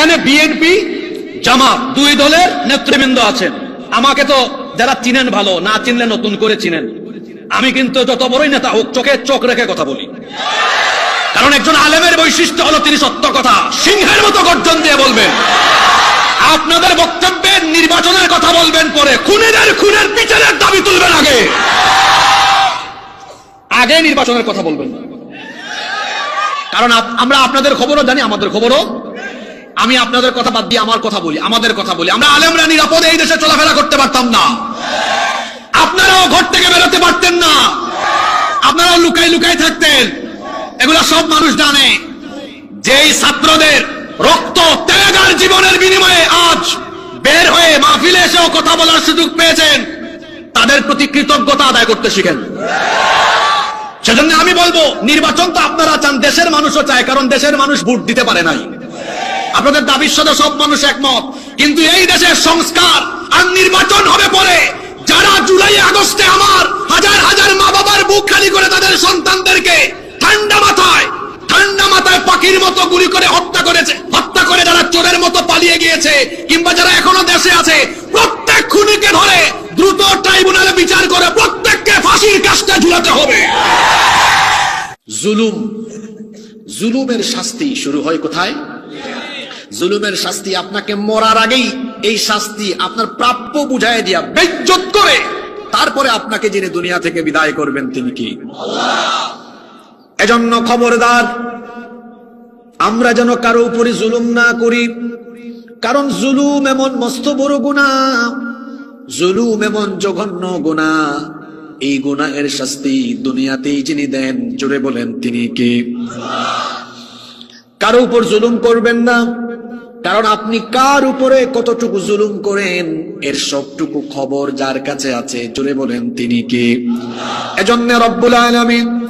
এখানে বিএনপি জামাত, দুই দলের নেতৃবৃন্দ আছেন। আমাকে তো যারা চিনেন ভালো, না চিনলে নতুন করে চিনেন। আমি কিন্তু যত বড়ই নেতা হোক, চোখে চোখ রেখে কথা বলি। কারণ একজন আলেমের বৈশিষ্ট্য হলো তিনি সত্য কথা, সিংহের মতো গর্জন দিয়ে বলবেন। আপনাদের বক্তব্যে নির্বাচনের কথা বলবেন পরে খুনের খুনের বিচারের দাবি তুলবেন আগে। আগে নির্বাচনের কথা বলবেন। কারণ আমরা আপনাদের খবরও জানি, আমাদের খবরও আমি আপনাদের কথা বাদ দিয়ে আমার কথা বলি, আমাদের কথা বলি। আমরা আলেমরা নিরাপদে এই দেশে চলাফেরা করতে পারতাম না। আপনারাও ঘর থেকে বেরোতে পারতেন না। আপনারাও লুকাই লুকাই থাকতেন। এগুলা সব মানুষ জানে। যেই ছাত্রদের রক্ত ত্যাগ জীবনের বিনিময়ে আজ বের হয়ে মাহফিলে এসেও কথা বলার সুযোগ পেয়েছেন, তাদের প্রতি কৃতজ্ঞতা আদায় করতে শিখেন। সেজন্য আমি বলব, নির্বাচন তো আপনারা চান, দেশের মানুষও চায়, কারণ দেশের মানুষ ভোট দিতে পারে নাই। আপনাদের দাবির সাথে সব মানুষ একমত। কিন্তু এই দেশের সংস্কার আর নির্বাচন হবে পরে, যারা জুলাই, আগস্টে আমার হাজার হাজার মা বাবার বুক খালি করে তাদের সন্তানদেরকে ঠান্ডা মাথায় ঠান্ডা মাথায় পাখির মতো গুলি করে হত্যা করেছে, হত্যা করে যারা চোরের মতো পালিয়ে গিয়েছে, কিংবা যারা এখনও দেশে আছে, প্রত্যেক খুনিকে ধরে দ্রুত ট্রাইব্যুনালে বিচার করে প্রত্যেককে ফাঁসির কাজটা ঝুলাতে হবে। জুলুম, জুলুমের শাস্তি শুরু হয় কোথায়? জুলুমের শাস্তি আপনাকে মরার আগেই এই শাস্তি আপনার প্রাপ্য বুঝায় দিয়া বেজ্জত করে তারপরে আপনাকে যিনি দুনিয়া থেকে বিদায় করবেন তিনি কি? এজন্য খবরদার, আমরা যেন কারও উপরে জুলুম না করি। কারণ জুলুম এমন মস্ত বড় গুণা, জুলুম এমন জঘন্য গুণা। এই গুনাহের শাস্তি দুনিয়াতেই যিনি দেন, জোরে বলেন তিনি কি? কারও উপর জুলুম করবেন না। কারণ আপনি কার উপরে কতটুকু জুলুম করেন? এর সবটুকু খবর যার কাছে আছে জুড়ে বলেন তিনি কে? এজন্য রব্বুল আলামিন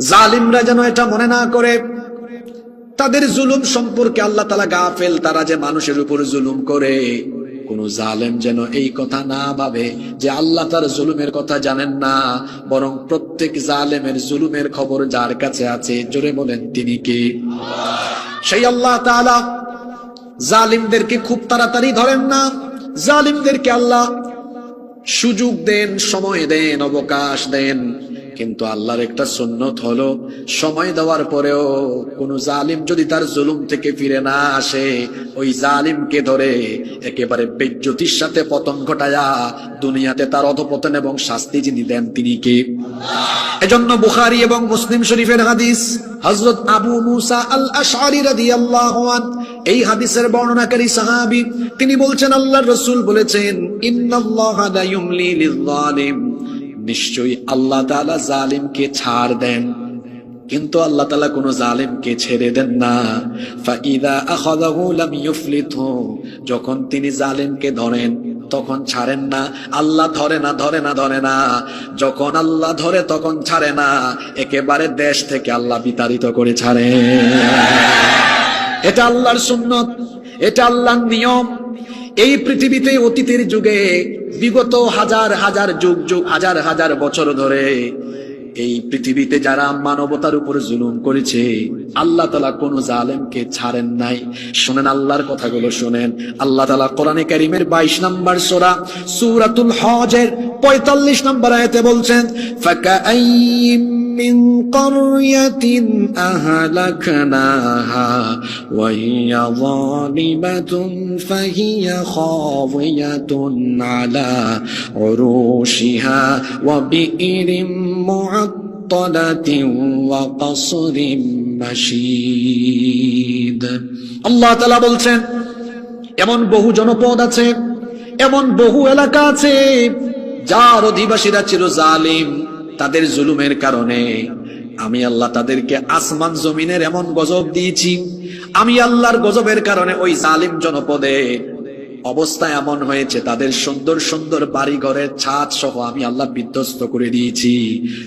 জালিমরা যেন এটা মনে না করে। তাদের জুলুম সম্পর্কে আল্লাহ তালা গাফেল, তারা যে মানুষের উপর জুলুম করে। কোন জালেম যেন এই কথা না ভাবে যে আল্লাহ তার জুলুমের কথা জানেন না, বরং প্রত্যেক জালেমের জুলুমের খবর যার কাছে আছে, জোরে বলেন তিনি কি? সেই আল্লাহ তাআলা জালিমদেরকে খুব তাড়াতাড়ি ধরেন না। জালিমদেরকে আল্লাহ সুযোগ দেন, সময় দেন, অবকাশ দেন। কিন্তু আল্লাহর একটা সুন্নত হলো সময় দেওয়ার পরেও কোন জালিম যদি তার জুলুম থেকে ফিরে না আসে, ওই জালিমকে ধরে একেবারে বেজ্যোতির সাথে পতন ঘটায়া দুনিয়াতে তার অধপতন এবং শাস্তি যিনি দেন তিনি কে? এজন্য বুখারি এবং মুসলিম শরীফের হাদিস হজরত আবু মুসা আল আশআরী রাদিয়াল্লাহু আন এই হাদিসের বর্ণনাকারী সাহাবী, তিনি বলছেন, আল্লাহর রাসূল বলেছেন, ইন্নাল্লাহা লা ইউমলি নিশ্চয়ই আল্লাহ তাআলা জালিমকে ছাড় দেন। কিন্তু আল্লাহ তাআলা কোন জালিমকে ছেড়ে দেন না। যখন তিনি জালিমকে ধরেন, তখন ছাড়েন না। আল্লাহ ধরে না ধরে না ধরে না। যখন আল্লাহ ধরে, তখন ছাড়ে না। একেবারে দেশ থেকে আল্লাহ বিতাড়িত করে ছাড়ে। এটা আল্লাহর সুন্নত। এটা আল্লাহর নিয়ম। এই পৃথিবীতে অতীতের যুগে বিগত হাজার হাজার যুগ যুগ হাজার হাজার বছর ধরে এই পৃথিবীতে যারা মানবতার উপর জুলুম করেছে আল্লাহ তালা কোন জালেমকে ছাড়েন নাই শোনেন আল্লাহর কথাগুলো শোনেন আল্লাহ তালা কোরআনে কারিমের বাইশ নম্বর সোরা সুরাতুল হজের পঁয়তাল্লিশ নম্বর আয়তে বলছেন ফাঁকা من قرية أهلكناها وهي ظالمة فهي خاوية على عروشها وبئر معطلة وقصر مشيد الله تعالى বলছেন এমন বহু জনপদ আছে এমন বহু এলাকা আছে যার অধিবাসীরা ছিল জালিম তাদের জুলুমের কারণে আমি আল্লাহ তাদেরকে আসমান জমিনের এমন গজব দিয়েছি আমি আল্লাহর গজবের কারণে ওই জালিম জনপদে অবস্থা এমন হয়েছে, তাদের সুন্দর সুন্দর বাড়ি ঘরের ছাদ সহ আমি আল্লাহ বিধ্বস্ত করে দিয়েছি।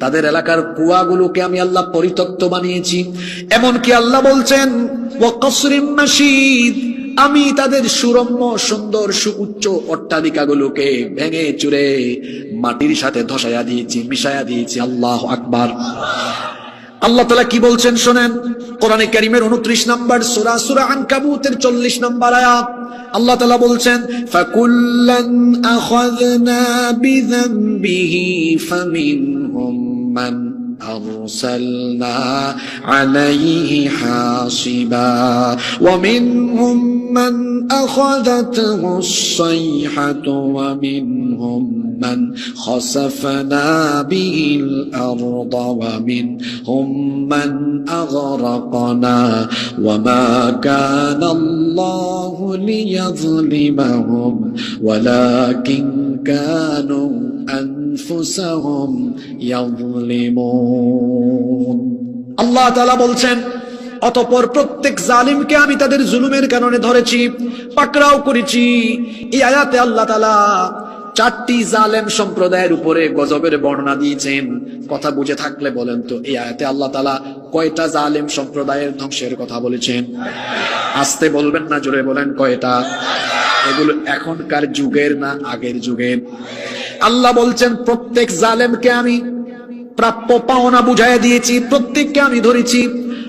তাদের এলাকার কুয়াগুলোকে আমি আল্লাহ পরিত্যক্ত বানিয়েছি। এমনকি আল্লাহ বলছেন আমি তাদের সুরম্য, সুন্দর সু সুউচ্চ অট্টালিকাগুলোকে ভেঙে চুরে মাটির সাথে ধসায়া দিয়েছি, মিশায়া দিয়েছি। আল্লাহ আকবার। আল্লাহ তালা কি বলছেন শোনেন? কোরআনে ক্যারিমের উনত্রিশ নম্বর সুরা সুরা আনকাবুতের চল্লিশ নম্বর আয়াত। আল্লাহ তালা বলছেন, ফাকুল্লান আখাযনা বিযামবিহি ফামিনহুম মান أرسلنا عليه حاصبا. ومنهم من أخذته الصيحة ومنهم من خسفنا به الأرض ومنهم من أغرقنا. وما كان الله ليظلمهم ولكن كانوا أنفسهم يظلمون আল্লাহ তাআলা বলছেন অতপর প্রত্যেক জালিমকে আমি তাদের জুলুমের কারণে ধরেছি পাকড়াও করেছি এই আয়াতে আল্লাহ তাআলা চারটি জালেম সম্প্রদায়ের উপরে গজবের বর্ণনা দিয়েছেন। কথা বুঝে থাকলে বলেন তো, এই আয়াতে আল্লাহ তালা কয়টা জালেম সম্প্রদায়ের ধ্বংসের কথা বলেছেন? আসতে বলবেন না, জোরে বলেন কয়টা? এগুলো এখনকার যুগের না আগের যুগের? আল্লাহ বলছেন, প্রত্যেক জালেমকে আমি প্রাপ্য পাওনা বুঝাই দিয়েছি, প্রত্যেককে আমি ধরেছি।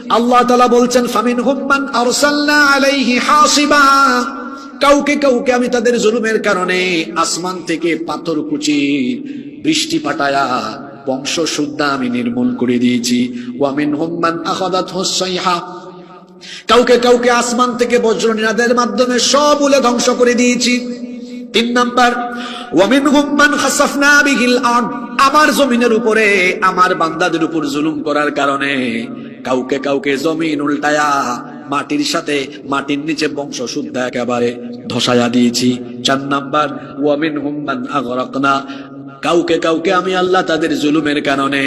আল্লাহ তালা বলছেন ফামিন হুম্মান আরসালনা আলাইহি হাসিবা। কাউকে কাউকে আমি তাদের জুলুমের কারণে আসমান থেকে পাথর কুচি, বৃষ্টি পাঠায়া বংশ শুদ্ধা আমি নির্মূল করে দিয়েছি। ওয়ামিন হুম্মান আখাদাত হুসাইহা কাউকে কাউকে আসমান থেকে বজ্র নিনাদের মাধ্যমে সব উলে ধ্বংস করে দিয়েছি। তিন নাম্বার ওয়ামিনহুম মান খাসাফনা বিহিল আরদ। আমার জমিনের উপরে আমার বান্দাদের উপর জুলুম করার কারণে কাউকে কাউকে জমিন উল্টায়া মাটির সাথে মাটির নিচে বংশ শুদ্ধ একেবারে ধসায়া দিয়েছি। চার নাম্বার, ওয়ামিনহুম মান আগরাকনা। কাউকে কাউকে আমি আল্লাহ তাদের জুলুমের কারণে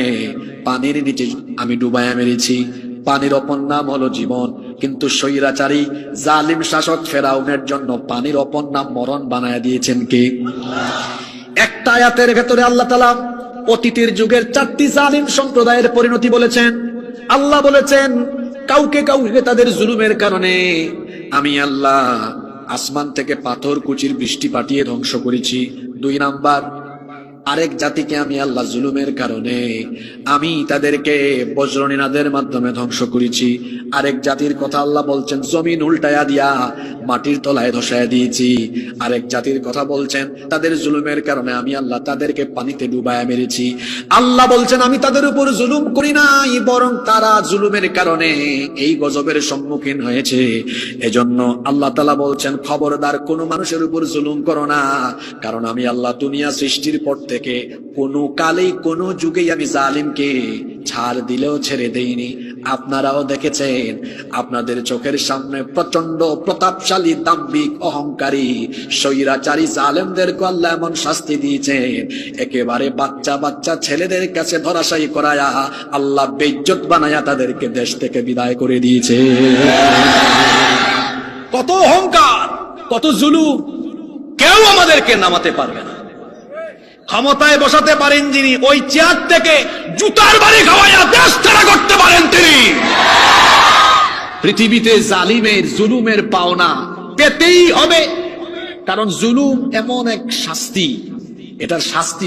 পানির নিচে আমি ডুবাইয়া মেরেছি। পানির অপর নাম হলো জীবন। কিন্তু স্বৈরাচারী, জালিম শাসক ফেরাউনের জন্য পানির অপর নাম মরণ বানায় দিয়েছেন কে? একটা আয়াতের ভেতরে আল্লাহ তালা অতীতের যুগের চারটি জালিম সম্প্রদায়ের পরিণতি বলেছেন। আল্লাহ বলেছেন কাউকে কাউকে তাদের জুলুমের কারণে আমি আল্লাহ আসমান থেকে পাথর কুচির বৃষ্টি পাঠিয়ে ধ্বংস করেছি। দুই নাম্বার, আরেক জাতিকে আমি আল্লাহ জুলুমের কারণে আমি তাদেরকে বজ্রনীনাদের মাধ্যমে ধ্বংস করেছি। আরেক জাতির কথা আল্লাহ বলছেন, জমিন উল্টায়া দিয়া, মাটির তলায় ধসায় দিয়েছি। আরেক জাতির কথা বলছেন, তাদের জুলুমের কারণে আমি আল্লাহ তাদেরকে পানিতে ডুবায়া মেরেছি। আল্লাহ বলছেন, আমি তাদের উপর জুলুম করি নাই, বরং তারা জুলুমের কারণে এই গজবের সম্মুখীন হয়েছে। এজন্য আল্লাহ তালা বলছেন, খবরদার কোনো মানুষের উপর জুলুম করো না, কারণ আমি আল্লাহ দুনিয়া সৃষ্টির পর থেকে কোনো কালেই কোনো যুগেই আমি জালিমকে ছাড় দিলেও ছেড়ে দেইনি। আপনারাও দেখেছেন, আপনাদের চোখের সামনে প্রচণ্ড প্রতাপশালী দাম্ভিক অহংকারী, স্বৈরাচারী জালেমদেরকে আল্লাহ এমন শাস্তি দিয়েছেন। একেবারে বাচ্চা বাচ্চা ছেলেদের কাছে ধরাশায়ী করায়া আল্লাহ বেজ্জত বানায়া তাদেরকে দেশ থেকে বিদায় করে দিয়েছে। কত অহংকার, কত জুলুম, কেউ আমাদেরকে নামাতে পারবে না। ক্ষমতায় বসাতে পারেন যিনি, ওই চেয়ার থেকে জুতার বাড়ি খাওয়াইয়া দেশ ছাড়া করতে পারেন তিনি পৃথিবীতে জালিমের জুলুমের পাওনা পেতেই হবে। কারণ জুলুম এমন এক শাস্তি। এটার শাস্তি